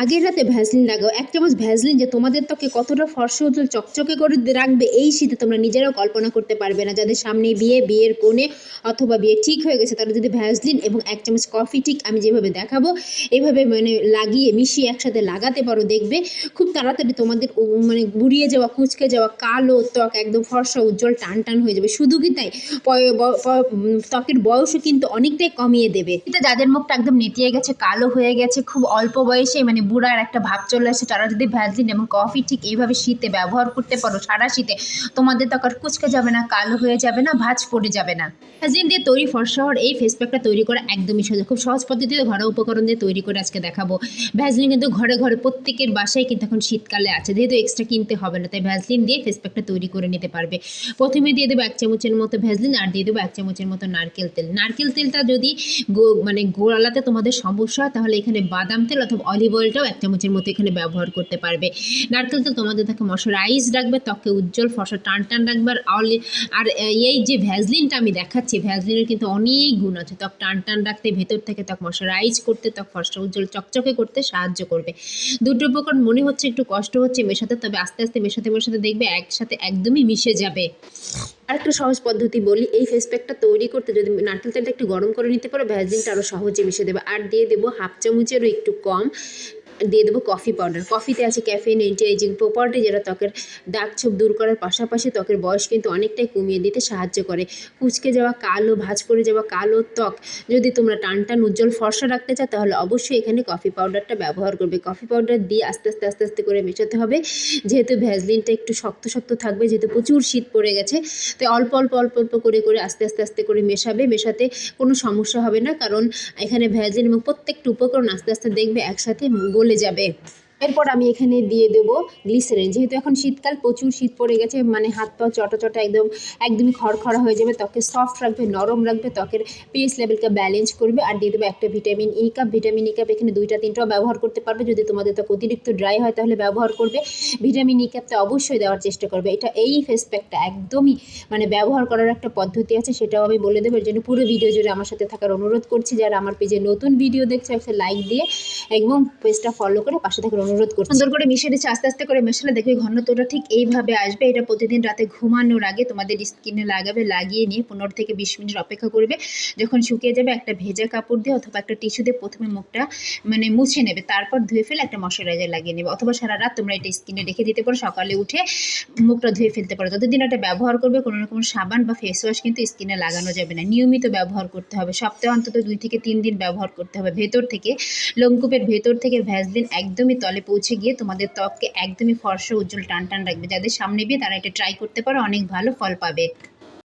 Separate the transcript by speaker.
Speaker 1: আগের রাতে ভ্যাসলিন লাগাও। এক চামচ ভ্যাসলিন যে তোমাদের ত্বকে কতটা ফর্সা উজ্জ্বল চকচকে করে রাখবে, এই শীতে তোমরা নিজেরাও কল্পনা করতে পারবে না। যাদের সামনে বিয়ে, বিয়ের কোণে অথবা বিয়ে ঠিক হয়ে গেছে, তারা যদি ভ্যাসলিন এবং এক চামচ কফি ঠিক আমি যেভাবে দেখাবো, এভাবে মানে লাগিয়ে মিশিয়ে একসাথে লাগাতে পারো, দেখবে খুব তাড়াতাড়ি তোমাদের মানে বুড়িয়ে যাওয়া, কুচকে যাওয়া কালো ত্বক একদম ফর্সা উজ্জ্বল টান টান হয়ে যাবে। শুধু কি তাই? ত্বকের বয়সও কিন্তু অনেকটাই কমিয়ে দেবে। এটা যাদের মুখটা একদম নেতিয়ে গেছে, কালো হয়ে গেছে, খুব অল্প বয়সে মানে বুড়ার একটা ভাব চলে আসে, তারা যদি ভ্যাসলিন এবং কফি ঠিক এইভাবে শীতে ব্যবহার করতে পারো সারা শীতে, তোমাদের ত্বক আর কুচকে যাবে না, কালো হয়ে যাবে না, ভাজ পড়ে যাবে না। ভ্যাসলিন দিয়ে তৈরি ফর্সা হওয়ার এই ফেস প্যাকটা তৈরি করা একদমই সহজ। খুব সহজ পদ্ধতিতে ঘরোয়া উপকরণ দিয়ে তৈরি করে আজকে দেখাবো। ভ্যাসলিন কিন্তু ঘরে ঘরে প্রত্যেকের বাসায় কিন্তু এখন শীতকালে আছে, যেহেতু এক্সট্রা কিনতে হবে না, তাই ভ্যাসলিন দিয়ে ফেস প্যাকটা তৈরি করে নিতে পারবে। প্রথমে দিয়ে দেবো এক চামচের মতো ভ্যাসলিন আর দিয়ে দেবো এক চামচের মতো নারকেল তেল। নারকেল তেলটা যদি মানে গোড়ালাতে তোমাদের সমস্যা হয়, তাহলে এখানে বাদাম তেল অথবা অলিভ অয়েলটাও এক চামচের মতো এখানে ব্যবহার করতে পারবে। নারকেল তেল তোমাদের থাকে মশারাইজ রাখবে, ত্বকে উজ্জ্বল ফসা টান টান রাখবে, আর আর এই যে ভ্যাজলিনটা আমি দেখাচ্ছি ভ্যাজলিনের কিন্তু অনেক গুণ আছে। ত্বক টান টান রাখতে, ভেতর থেকে ত্বক মশারাইজ করতে, ত্বক ফসা উজ্জ্বল চকচকে করতে সাহায্য করবে। দুটো উপকরণ মনে হচ্ছে একটু কষ্ট হচ্ছে মেশাতে, তবে আস্তে আস্তে মেশাতে মেশাতে দেখবে একসাথে একদমই মিশে যাবে। আরেকটা সহজ পদ্ধতি বলি, এই ফেস প্যাকটা তৈরি করতে যদি নারকেল তেলটা একটু গরম করে নিতে পারো, ভ্যাসলিনটা আরও সহজে মিশে দেবে। আর দিয়ে দেবো হাফ চামচেরও একটু কম দিয়ে দেবো কফি পাউডার কফিতে আছে ক্যাফেইন অ্যান্টি এজিং প্রপার্টি যেটা ত্বকের দাগ ছোপ দূর করার পাশাপাশি ত্বকের বয়স কিন্তু অনেকটাই কমিয়ে দিতে সাহায্য করে। কুচকে যাওয়া কালো, ভাঁজ করে যাওয়া কালো ত্বক যদি তোমরা টান টান উজ্জ্বল ফর্সা রাখতে চাও, তাহলে অবশ্যই এখানে কফি পাউডারটা ব্যবহার করবে। কফি পাউডার দিয়ে আস্তে আস্তে আস্তে আস্তে করে মেশাতে হবে। যেহেতু ভ্যাসলিনটা একটু শক্ত শক্ত থাকবে, যেহেতু প্রচুর শীত পড়ে গেছে, তাই অল্প অল্প অল্প অল্প করে করে আস্তে আস্তে আস্তে করে মেশাবে। মেশাতে কোনো সমস্যা হবে না, কারণ এখানে ভ্যাসলিন এবং প্রত্যেকটা উপকরণ আস্তে আস্তে দেখবে একসাথে গলে যাবে। এরপর আমি এখানে দিয়ে দেবো গ্লিসারিন যেহেতু এখন শীতকাল, প্রচুর শীত পড়ে গেছে মানে হাত পা চটা চটা একদম, একদমই খড়খড়া হয়ে যাবে, ত্বকে সফট রাখবে নরম রাখবে ত্বকের পিএইচ লেভেলকে ব্যালেন্স করবে, আর দিয়ে দেবো একটা vitamin E cup vitamin E cup এখানে দুইটা, তিনটাও ব্যবহার করতে পারবে, যদি তোমাদের ত্বক অতিরিক্ত ড্রাই হয় তাহলে ব্যবহার করবে। ভিটামিন ই কাপটা অবশ্যই দেওয়ার চেষ্টা করবে। এটা এই ফেস প্যাকটা একদমই মানে ব্যবহার করার একটা পদ্ধতি আছে, সেটাও আমি বলে দেবো। এর জন্য পুরো ভিডিও জুড়ে আমার সাথে থাকার অনুরোধ করছি, যারা আমার পেজে নতুন ভিডিও দেখছে, একটা লাইক দিয়ে এবং পেজটা ফলো করে পাশে থাকার অনুরোধ করছি। সুন্দর করে মিশিয়ে দিচ্ছে, আস্তে আস্তে করে মেশালে, দেখবে ঘনত্বটা ঠিক এইভাবে আসবে। এটা প্রতিদিন রাতে ঘুমানোর আগে তোমাদের স্কিনে লাগাবে, লাগিয়ে নিয়ে পনেরো থেকে বিশ মিনিট অপেক্ষা করবে। যখন শুকিয়ে যাবে, একটা ভেজা কাপড় দিয়ে অথবা একটা টিস্যু দিয়ে প্রথমে মুখটা মানে মুছে নেবে, তারপর ধুয়ে ফেলে একটা ময়শ্চারাইজার লাগিয়ে নেবে। অথবা সারা রাত তোমরা এটা স্কিনে রেখে দিতে পারো, সকালে উঠে মুখটা ধুয়ে ফেলতে পারো। যতদিন এটা ব্যবহার করবে, কোনো রকম সাবান বা ফেস ওয়াশ কিন্তু স্কিনে লাগানো যাবে না। নিয়মিত ব্যবহার করতে হবে। সপ্তাহে অন্তত দুই থেকে তিন দিন ব্যবহার করতে হবে। ভেতর থেকে, লোমকূপের ভেতর থেকে, ভ্যাসলিন একদমই তলে পৌঁছে গিয়ে তোমাদের ত্বককে একদমই ফর্সা উজ্জ্বল টান টান রাখবে। যাদের সামনে বিয়ে তারা এটা ট্রাই করতে পারো, অনেক ভালো ফল পাবে।